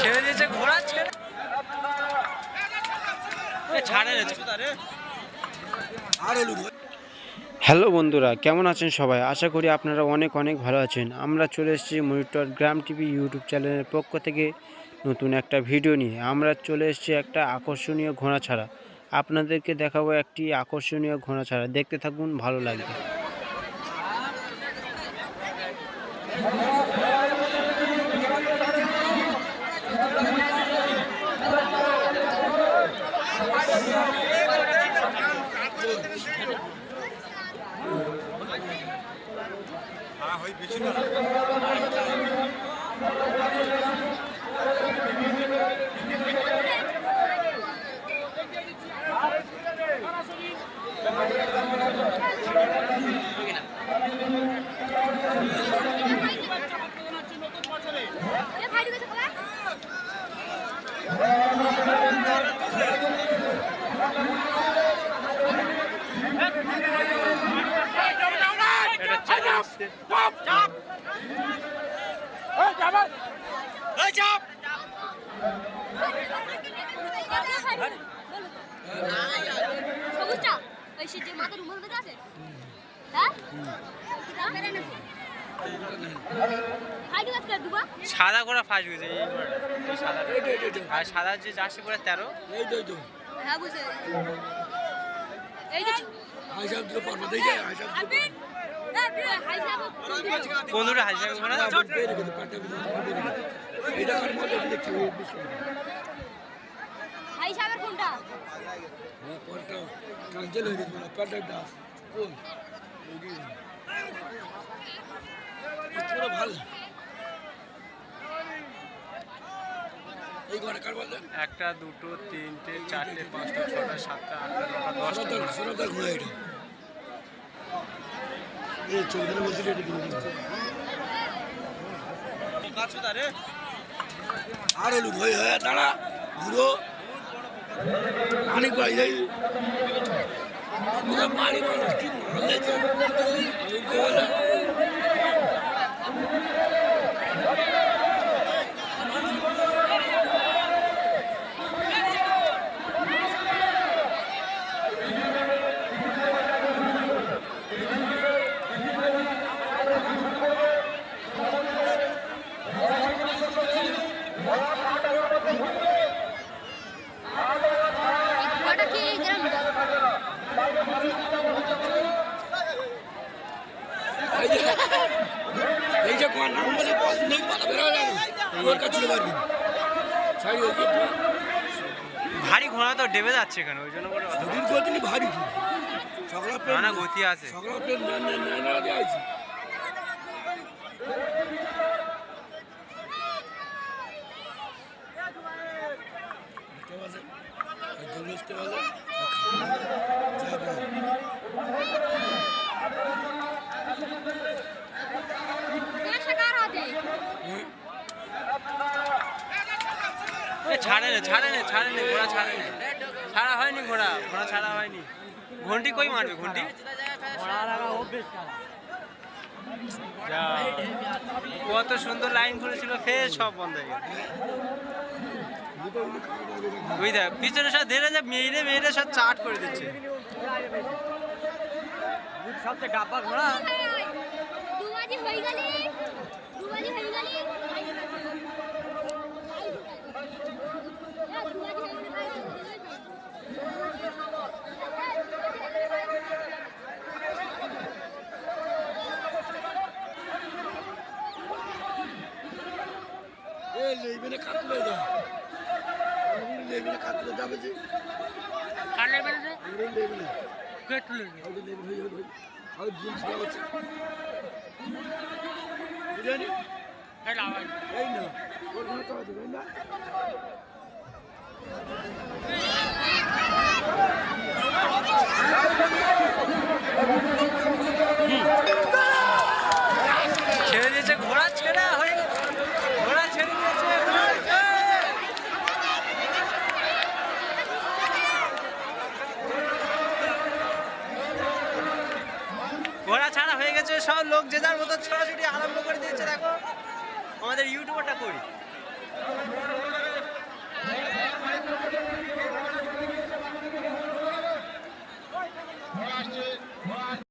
ছেড়ে দিয়েছে ঘোড়া ছেড়ে এ, ছাড়ে রে হ্যালো বন্ধুরা কেমন আছেন সবাই? আশা করি আপনারা অনেক অনেক ভালো আছেন। আমরা চলে এসেছি মনিটর গ্রাম টিভি ইউটিউব চ্যানেলের পক্ষ থেকে নতুন একটা ভিডিও নিয়ে। আমরা চলে এসেছি একটা আকর্ষণীয় ঘোড়া ছাড়া। আপনাদেরকে দেখাবো একটি আকর্ষণীয় ঘোড়া ছাড়া। দেখতে থাকুন ভালো লাগবে। এটা ওই সে যে মাথার উমর মধ্যে আছে? হ্যাঁ? দুবা সাদা ঘোড়া ফার্স্ট গেছে এই এই সাদা। আর সাদা যে জার্সি করে তেরো। হ্যাঁ বুঝে এই যে দুটো হাই সাহেবের কোনটা? এই ঘরে কার বললেন একটা দুটো তিনটে চারটে পাঁচটা ছটা সাতটা আটটা নটা দশটা। এটা এই চৌধুরী বলছিল এটা কিনে আর হলুদ হয়ে হয়ে দাঁড়া ঘুরো। पानी भइँदै माडी मानिस किन এই যে এই নাম বলে বল নেই পালা বেরো যাবে ওর কাছে পারবি ভারী ঘোড়া তো ডেবে যাচ্ছে কেন ওই জন্য করে দুদিন কদিন ভারী ঘোড়া না গতি আছে সকাল প্লেন না না না না ছাড়ে রে ছাড়ে রে ঘোড়া ছাড়ে ছাড়া হয়নি ঘোড়া ঘোড়া ছাড়া হয়নি। ঘন্টি কই মারবে ঘন্টি? কত সুন্দর লাইন করেছিল ফের সব বন্ধ হয়ে গেল। ওই দেখ পিছনে সব ধরে যে মেয়েরে মেয়েরে সব চাট করে দিচ্ছে। সবচেয়ে ডাব্বা ঘোড়া। হয়ে গেলি দুবাজি হয়ে গেলি। এ লেইবেনে কাটলে যা। আমি লেইবেনে কাটলে যাবে যে। কেটলে হয়ে যাবে আর জিম হচ্ছে এই না ওর ঘরে তো আছে না? সব লোক যে যার মতো ছোটাছুটি আরম্ভ করে দিয়েছে দেখো। আমাদের ইউটিউবারটা করি